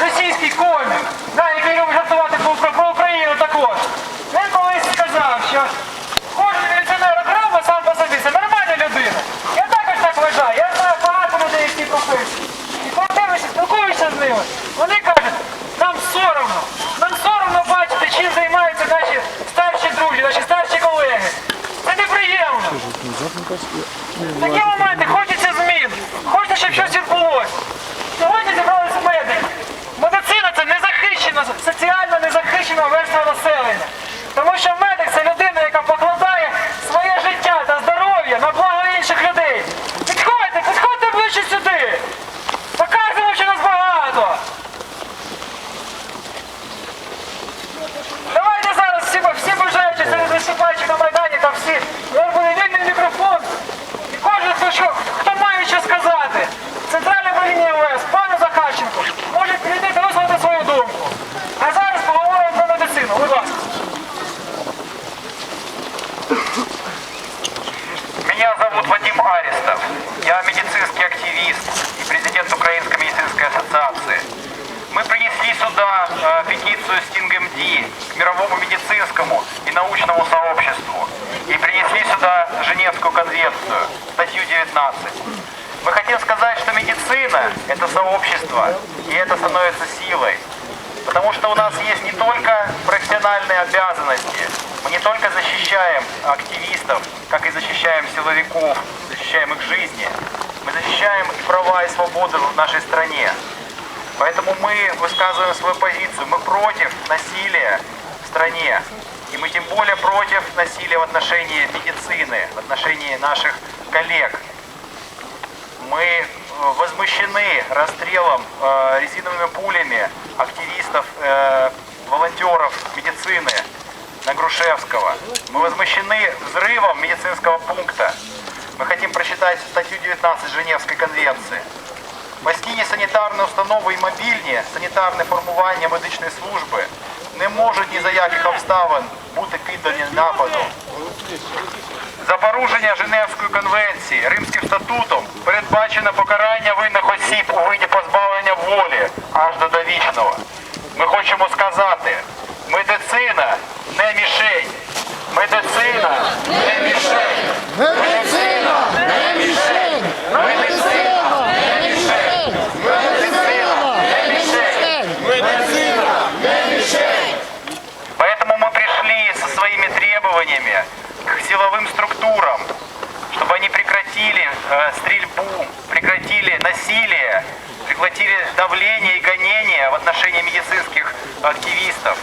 російський комік, да, який любить жартувати про, про, Україну також. Він колись сказав, що кожен міліціонер окремо сам по собі, це нормальна людина. Я також так вважаю. Я знаю багато людей, які професії. І коли дивишся, спілкуєшся з ними, вони кажуть, нам соромно. Нам соромно бачити, чим займаються наші старші друзі, наші старші колеги. Це неприємно. Такі моменти хочеться змін, хочеться, щоб щось відбулося. Сьогодні зібралися медики. Соціально незахищена верства населення. Тому що медик ассоциации. Мы принесли сюда э, петицию StingMD к мировому медицинскому и научному сообществу. И принесли сюда Женевскую конвенцию, статью 19. Мы хотим сказать, что медицина – это сообщество, и это становится силой. Потому что у нас есть не только профессиональные обязанности, мы не только защищаем активистов, как и защищаем силовиков, защищаем их жизни, мы защищаем и права, и свободы в нашей стране. Поэтому мы высказываем свою позицию. Мы против насилия в стране. И мы тем более против насилия в отношении медицины, в отношении наших коллег. Мы э, возмущены расстрелом э, резиновыми пулями активистов, э, волонтеров медицины на Грушевского. Мы возмущены взрывом медицинского пункта. Мы хотим прочитать статью 19 Женевской конвенции. Постійні санітарні установи і мобільні санітарне формування медичної служби не можуть ні за яких обставин бути піддані нападу. За порушення Женевської конвенції Римським статутом передбачено покарання винних осіб у виді позбавлення волі аж до довічного. Ми хочемо сказати, структурам, чтобы они прекратили э, стрельбу, прекратили насилие, прекратили давление и гонение в отношении медицинских активистов.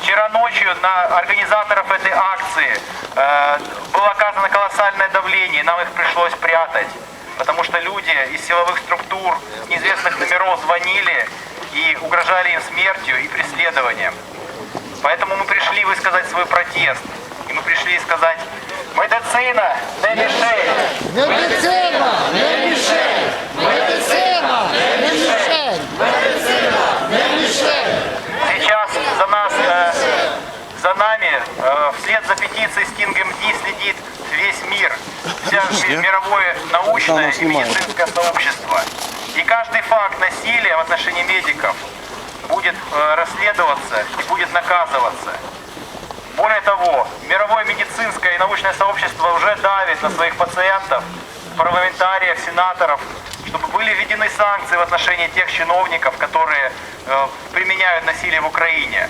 Вчера ночью на организаторов этой акции э, было оказано колоссальное давление, нам их пришлось прятать, потому что люди из силовых структур с неизвестных номеров звонили и угрожали им смертью и преследованием. Поэтому мы пришли высказать свой протест. И мы пришли сказать, медицина не мішень. Медицина! Не мішень! Медицина! Не мішень! Медицина! Не мішень! Сейчас за нас, э, за нами, э, вслед за петицией Sting MD следит весь мир, вся ми- мировое научное и медицинское сообщество. И каждый факт насилия в отношении медиков будет э, расследоваться и будет наказываться. Более того, мировое медицинское и научное сообщество уже давит на своих пациентов, парламентариев, сенаторов, чтобы были введены санкции в отношении тех чиновников, которые э, применяют насилие в Украине.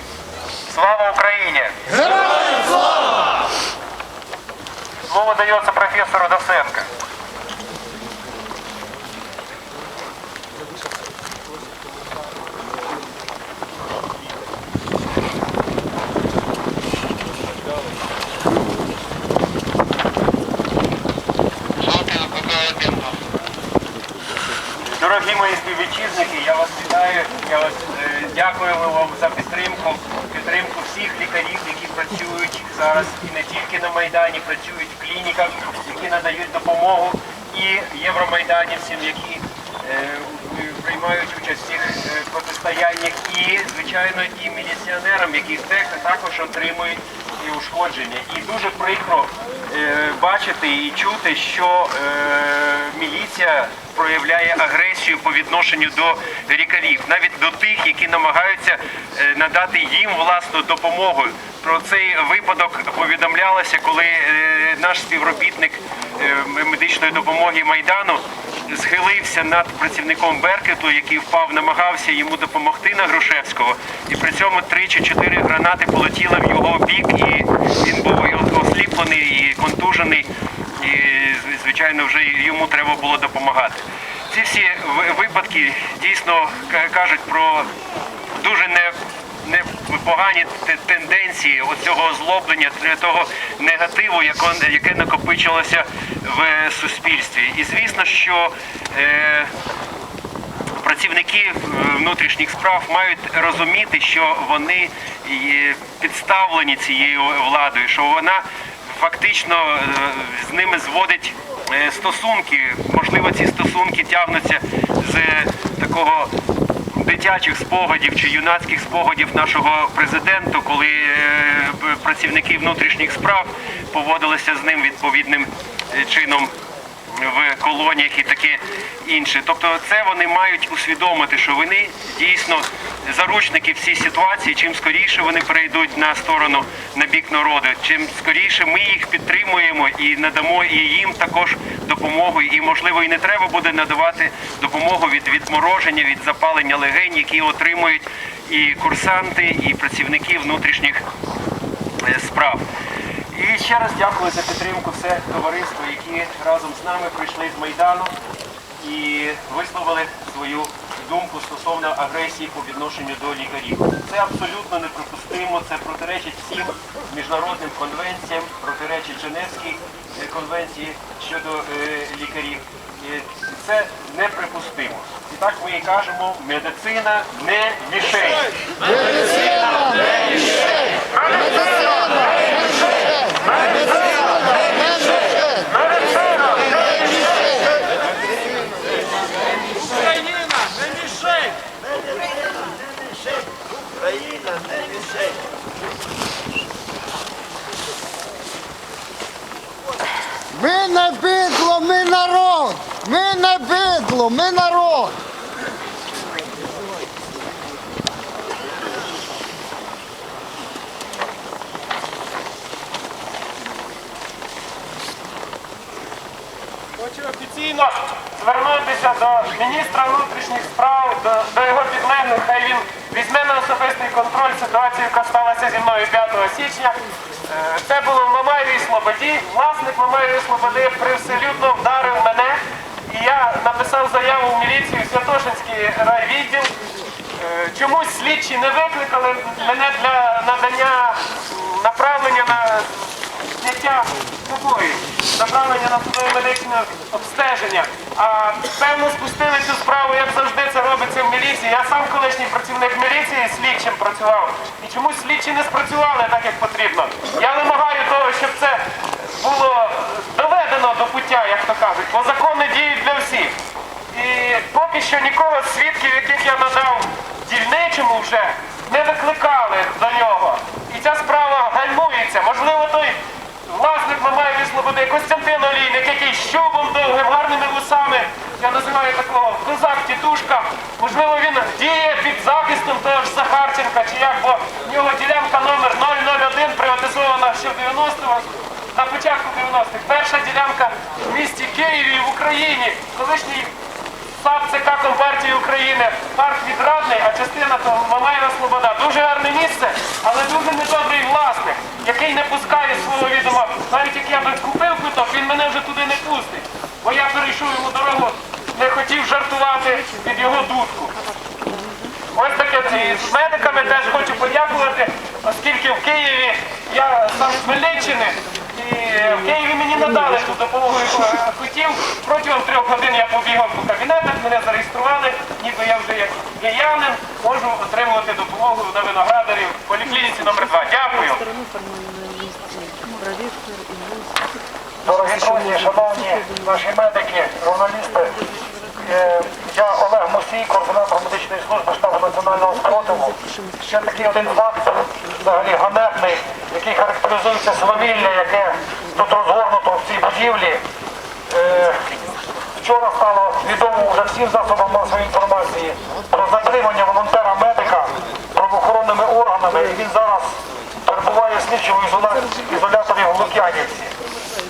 Слава Украине! Героям слава! Слово дается профессору Доценко. Мої я вас вітаю. Я вас е, дякую вам за підтримку, підтримку всіх лікарів, які працюють зараз і не тільки на Майдані, працюють в клініках, які надають допомогу, і євромайданівцям, які е, приймають участь в цих е, протистояннях, і, звичайно, і міліціонерам, які також отримують і ушкодження. І дуже прикро е, бачити і чути, що е, міліція проявляє агресію по відношенню до лікарів, навіть до тих, які намагаються е, надати їм власну допомогу. Про цей випадок повідомлялося, коли е, наш співробітник е, медичної допомоги Майдану схилився над працівником Беркету, який впав, намагався йому допомогти на Грушевського, і при цьому три чи чотири гранати полетіли в його бік, і він був осліплений і контужений, і звичайно вже йому треба було допомагати. Ці всі випадки дійсно кажуть про дуже не непогані тенденції оцього озлоблення, того негативу, яке накопичилося в суспільстві. І звісно, що е, працівники е, внутрішніх справ мають розуміти, що вони підставлені цією владою, що вона фактично е, з ними зводить е, стосунки. Можливо, ці стосунки тягнуться з такого дитячих спогадів чи юнацьких спогадів нашого президента, коли працівники внутрішніх справ поводилися з ним відповідним е, чином в колоніях і таке інше. Тобто це вони мають усвідомити, що вони дійсно заручники в цій ситуації. Чим скоріше вони перейдуть на сторону на бік народу, чим скоріше ми їх підтримуємо і надамо і їм також допомогу. І можливо і не треба буде надавати допомогу від відмороження, від запалення легень, які отримують і курсанти, і працівники внутрішніх е, справ. Ще раз дякую за підтримку все товариство, які разом з нами прийшли з Майдану і висловили свою думку стосовно агресії по відношенню до лікарів. Це абсолютно неприпустимо, це протиречить всім міжнародним конвенціям, протиречить Женевській е, конвенції щодо е, лікарів. Це неприпустимо. І так ми і кажемо, медицина не мішень. Медицина не мішень! Медицина не мішень! Медицина не мішень! Медицина не мішень! Ми не бидло, ми народ! Ми не бидло, ми народ! Хочу офіційно звернутися до міністра внутрішніх справ, до, його підлеглих. Хай він візьме на особистий контроль ситуацію, яка сталася зі мною 5 січня. Е, Це було в Мамаєвій Слободі. Власник Мамаєвої Слободи привселюдно вдарив мене. І я написав заяву в міліцію Святошинський райвідділ. Е, Чомусь слідчі не викликали мене для надання направлення на зняття побої, направлення на судове медичне обстеження. А певно спустили цю справу, як завжди це робиться в. Я сам колишній працівник міліції слідчим працював. І чомусь слідчі не спрацювали так, як потрібно. Я вимагаю того, щоб це було доведено до пуття, як то кажуть, бо закони діють для всіх. І поки що нікого з свідків, яких я надав дільничому вже, не викликали до нього. І ця справа гальмується. Можливо, той власник Мамаєві Слободи, Костянтин Олійник, який щубом довгим, гарними вусами, я називаю такого козак тітушка, можливо, він діє під захистом того ж Захарченка, чи як, бо в нього ділянка номер 001 приватизована ще в 90-го, на початку 90-х. Перша ділянка в місті Києві в Україні, колишній САП ЦК Компартії України, парк відрадний, а частина то Мамаєва Слобода. Дуже гарне місце, але дуже недобрий власник, який не пускає свого відома. Навіть як я би купив квиток, він мене вже туди не пустить. Бо я перейшов йому дорогу, не хотів жартувати під його дудку. Ось таке І з медиками теж хочу подякувати, оскільки в Києві я сам з Хмельниччини, і в Києві мені надали ту допомогу, яку я хотів. Протягом трьох годин я побігав по кабінетах, мене зареєстрували, ніби я вже як киянин можу отримувати допомогу на виноградарі в поліклініці номер 2 Дякую. Дорогі друзі, шановні наші медики, журналісти, е, я Олег Мусій, координатор медичної служби національного спротиву. Ще такий один факт, взагалі ганебний, який характеризується свавілля, яке тут розгорнуто в цій будівлі. Е, Вчора стало відомо вже всім засобам масової інформації про затримання волонтера-медика правоохоронними органами. І він зараз перебуває в слідчому ізоляторі в Лук'янівці.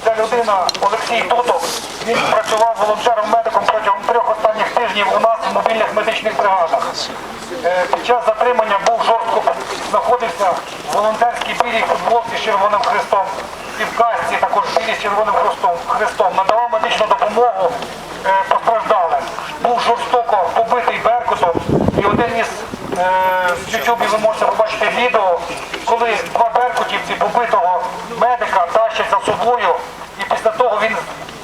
Ця людина Олексій Тутов, він працював волонтером-медиком протягом трьох останніх тижнів у нас в мобільних медичних бригадах. Е, Під час затримання був жорстко знаходився в волонтерській білій футболці з червоним хрестом і в касці також білій з червоним хрестом. Надавав медичну допомогу е, постраждалим. Був жорстоко побитий беркутом і один із е, в Ютубі ви можете побачити відео, коли два беркутівці побитого медика тащать за собою і після того він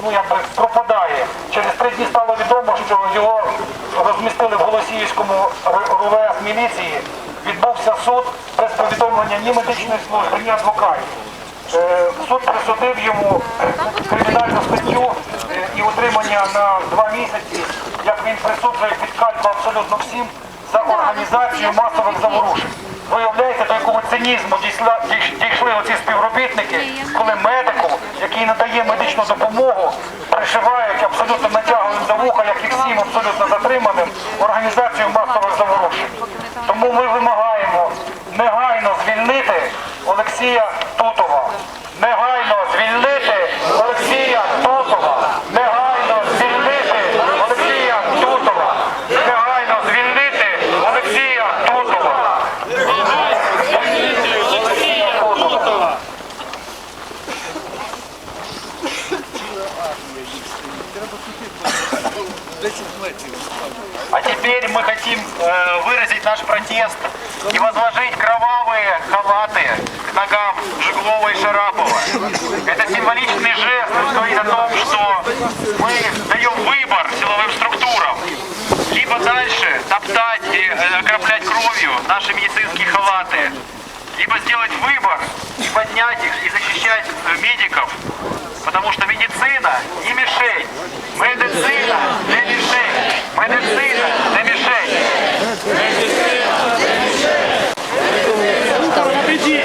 ну, якби пропадає. Через три дні стало відомо, що його розмістили в Голосіївському РУВС міліції. Відбувся суд без повідомлення ні медичної служби, ні адвокатів. Е, Суд присудив йому кримінальну статтю е, і утримання на два місяці, як він присуджує під кальку абсолютно всім, за організацію масових заворушень. Виявляєте, до якого цинізму дійшли оці співробітники, коли медику, який надає медичну допомогу, пришивають абсолютно абсолютно затриманим, організацію масових заворушень. Тому ми вимагаємо негайно звільнити Олексія выразить наш протест и возложить кровавые халаты к ногам Жиглова и Шарапова. Это символичный жест, говорит о том, что мы даем выбор силовым структурам. Либо дальше топтать и э, окроплять кровью наши медицинские халаты, либо сделать выбор и поднять их и защищать э, медиков, потому что медицина не мишень. Медицина не мишень. Медицина не мишень. Слава Україні!